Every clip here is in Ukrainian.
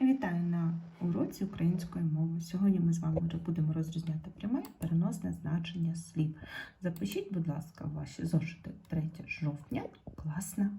Вітаю на уроці української мови. Сьогодні ми з вами вже будемо розрізняти пряме переносне значення слів. Запишіть, будь ласка, ваші зошити 3 жовтня. Класна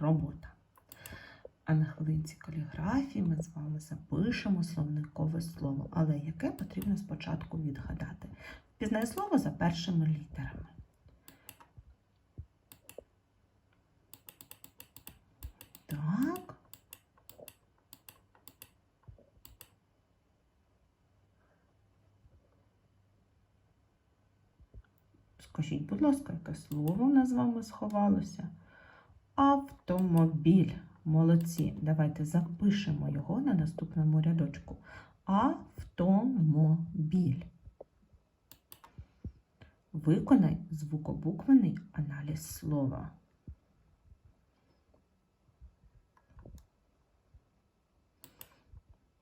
робота. А на хвилинці каліграфії ми з вами запишемо словникове слово, але яке потрібно спочатку відгадати. Пізнай слово за першими літерами. Так. Скажіть, будь ласка, яке слово в нас з вами сховалося? Автомобіль. Молодці. Давайте запишемо його на наступному рядочку. Автомобіль. Виконай звукобуквений аналіз слова.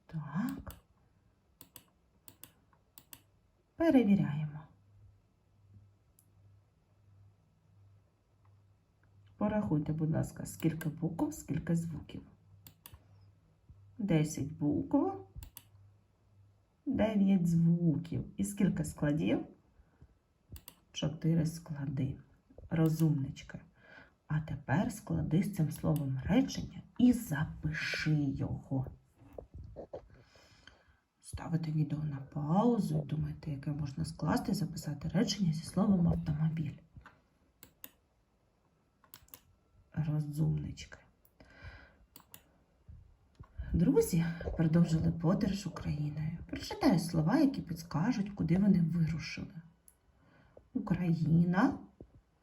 Так. Перевіряємо. Порахуйте, будь ласка, скільки букв, скільки звуків. 10 букв, 9 звуків. І скільки складів? 4 склади. Розумнички. А тепер склади з цим словом речення і запиши його. Ставите відео на паузу і думаєте, яке можна скласти і записати речення зі словом автомобіль. Розумнички. Друзі продовжили подорож Україною. Прочитаю слова, які підскажуть, куди вони вирушили. Україна,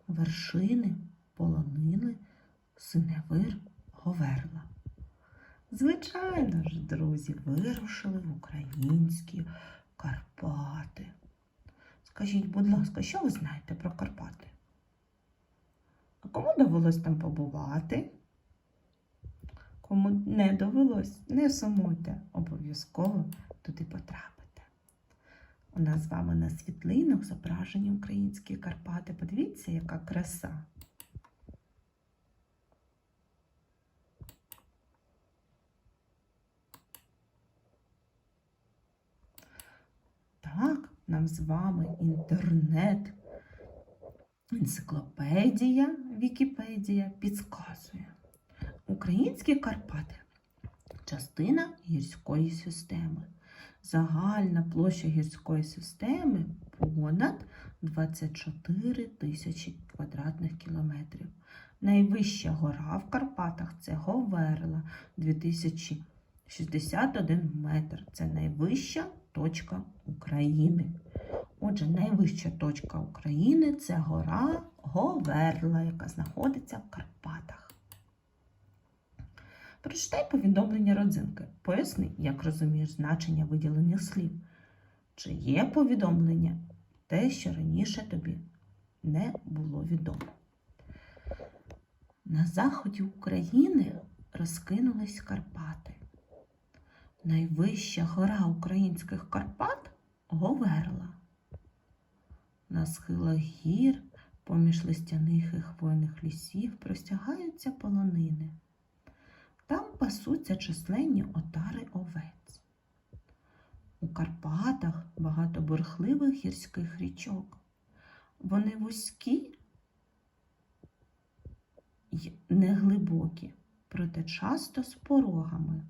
вершини, полонини, синевир, говерла. Звичайно ж, друзі, вирушили в українські Карпати. Скажіть, будь ласка, що ви знаєте про Карпати? Довелось там побувати? Кому не довелось, не сумуйте, обов'язково туди потрапите. У нас з вами на світлинах зображені українські Карпати. Подивіться, яка краса. Так, нам з вами інтернет, енциклопедія, Вікіпедія підказує. Українські Карпати частина гірської системи. Загальна площа гірської системи понад 24 тисячі квадратних кілометрів. Найвища гора в Карпатах це Говерла 2061 метр. Це найвища точка України. Отже, найвища точка України це гора Говерла, яка знаходиться в Карпатах. Прочитай повідомлення родзинки. Поясни, як розумієш значення виділених слів. Чи є повідомлення те, що раніше тобі не було відомо? На заході України розкинулись Карпати. Найвища гора українських Карпат Говерла. На схилах гір, поміж листяних і хвойних лісів, простягаються полонини. Там пасуться численні отари овець. У Карпатах багато бурхливих гірських річок. Вони вузькі й неглибокі, проте часто з порогами.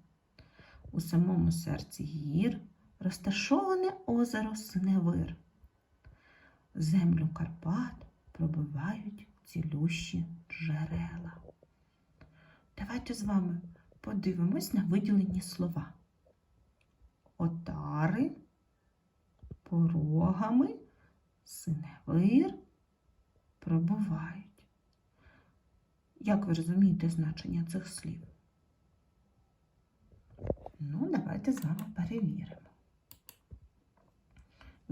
У самому серці гір розташоване озеро Синевир. Землю Карпат пробивають цілющі джерела. Давайте з вами подивимось на виділені слова. Отари, порогами, синевир пробувають. Як ви розумієте значення цих слів? Ну, давайте з вами перевіримо.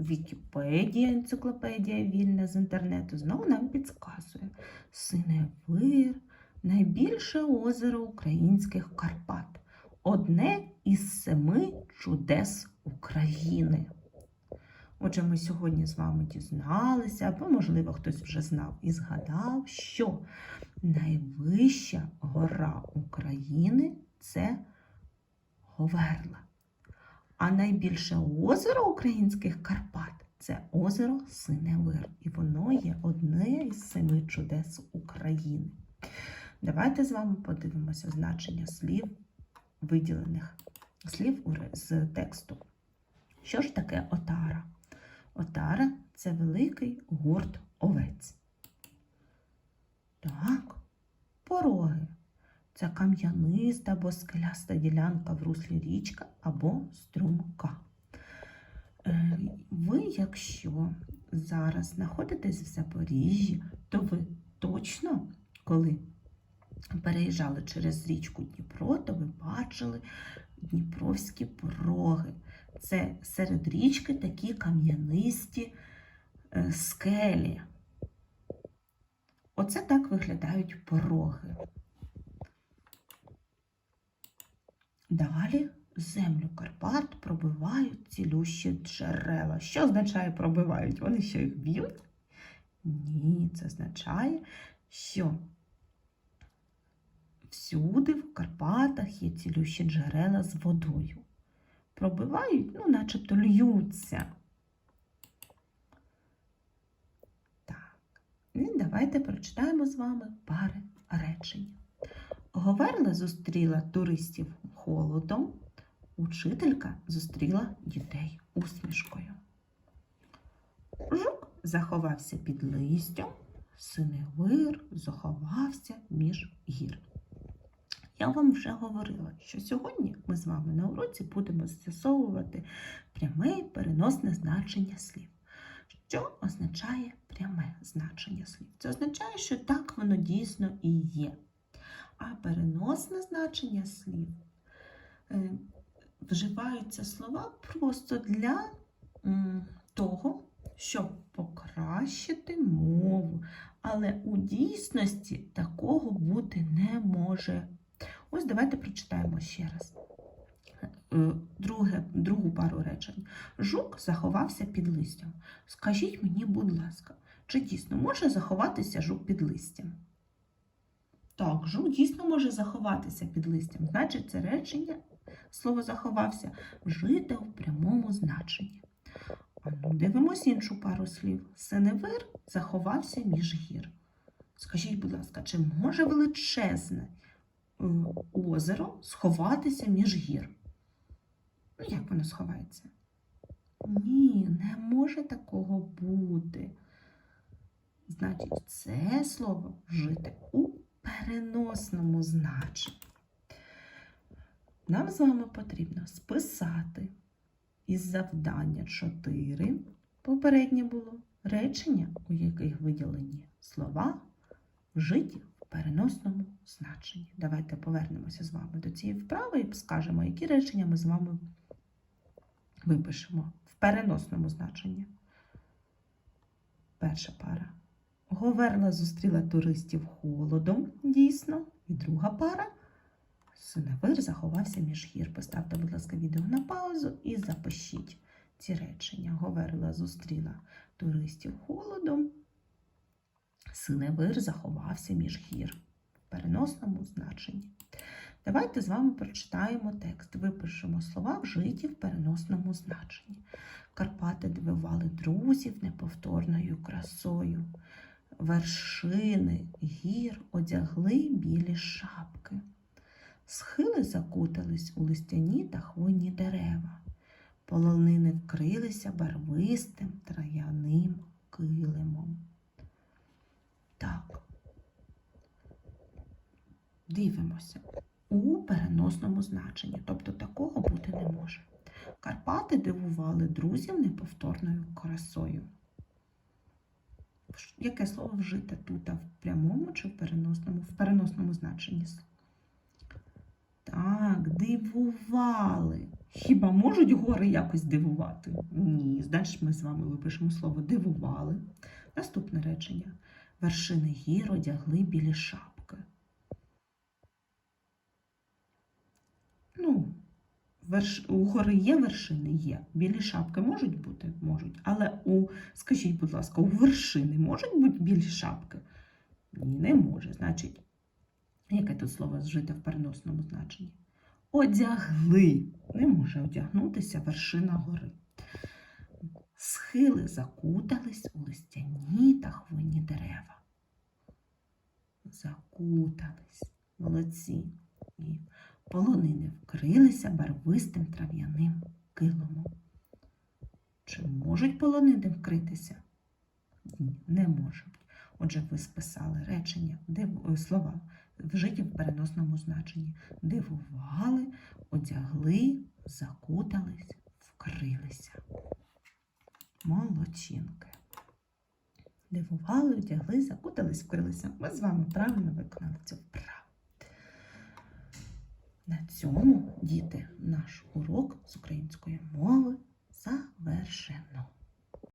Вікіпедія, енциклопедія вільна з інтернету знову нам підказує. Синевир найбільше озеро українських Карпат. Одне із семи чудес України. Отже, ми сьогодні з вами дізналися, або, можливо, хтось вже знав і згадав, що найвища гора України це Говерла. А найбільше озеро українських Карпат це озеро Синевир. І воно є одне із семи чудес України. Давайте з вами подивимося значення слів, виділених слів з тексту. Що ж таке отара? Отара це великий гурт овець. Так, пороги. Це кам'яниста або скеляста ділянка в руслі річка або струмка. Е, Ви, якщо зараз знаходитесь в Запоріжжі, то ви точно, коли переїжджали через річку Дніпро, то ви бачили дніпровські пороги. Це серед річки такі кам'янисті е, скелі. Оце так виглядають пороги. Далі землю Карпат пробивають цілющі джерела. Що означає пробивають? Вони що їх б'ють? Ні, це означає, що всюди в Карпатах є цілющі джерела з водою. Пробивають, ну, начебто льються. Так, і давайте прочитаємо з вами пари речень. Говерла зустріла туристів холодом, учителька зустріла дітей усмішкою. Жук заховався під листям, синевир заховався між гір. Я вам вже говорила, що сьогодні ми з вами на уроці будемо з'ясовувати пряме і переносне значення слів. Що означає пряме значення слів? Це означає, що так воно дійсно і є. А переносне значення слів вживаються слова просто для того, щоб покращити мову. Але у дійсності такого бути не може. Ось давайте прочитаємо ще раз. Е, Друге, другу пару речень. Жук заховався під листям. Скажіть мені, будь ласка, чи дійсно може заховатися жук під листям? Так, жук дійсно може заховатися під листям. Значить, це речення, слово заховався, вжите в прямому значенні. Ну, дивимось іншу пару слів. Сеневир заховався між гір. Скажіть, будь ласка, чи може величезне е, озеро сховатися між гір? Ну, як воно сховається? Ні, не може такого бути. Значить, це слово вжите у переносному значенні. Нам з вами потрібно списати із завдання 4. Попереднє було речення, у яких виділені слова, вжиті в переносному значенні. Давайте повернемося з вами до цієї вправи і скажемо, які речення ми з вами випишемо в переносному значенні. Перша пара. Говерла зустріла туристів холодом, дійсно. І друга пара. Синевир заховався між гір. Поставте, будь ласка, відео на паузу і запишіть ці речення. Говерла зустріла туристів холодом. Синевир заховався між гір в переносному значенні. Давайте з вами прочитаємо текст. Випишемо слова вжиті в переносному значенні. Карпати дивували друзів неповторною красою. Вершини гір одягли білі шапки. Схили закутались у листяні та хвойні дерева. Полонини вкрилися барвистим трав'яним килимом. Так. Дивимося у переносному значенні, тобто такого бути не може. Карпати дивували друзів неповторною красою. Яке слово вжите тут, а в прямому чи в переносному? В переносному значенні. Дивували. Хіба можуть гори якось дивувати? Ні. Значить, ми з вами випишемо слово дивували. Наступне речення. Вершини гір одягли білі шапки. Ну, верш... у гори є вершини? Є. Білі шапки можуть бути? Можуть. Але у, скажіть, будь ласка, у вершини можуть бути білі шапки? Ні, не може. Значить, яке тут слово зжите в переносному значенні? Одягли. Не може одягнутися вершина гори. Схили закутались у листяні та хвойні дерева. Закутались, молодці. І полонини вкрилися барвистим трав'яним килимом. Чи можуть полонини вкритися? Ні, не можуть. Отже, ви списали речення, див... е, слова вжиті в переносному значенні. Дивували, одягли, закутались, вкрилися. Молодчинки. Дивували, одягли, закутались, вкрилися. Ми з вами правильно виконали цю вправу. На цьому, діти, наш урок з української мови завершено.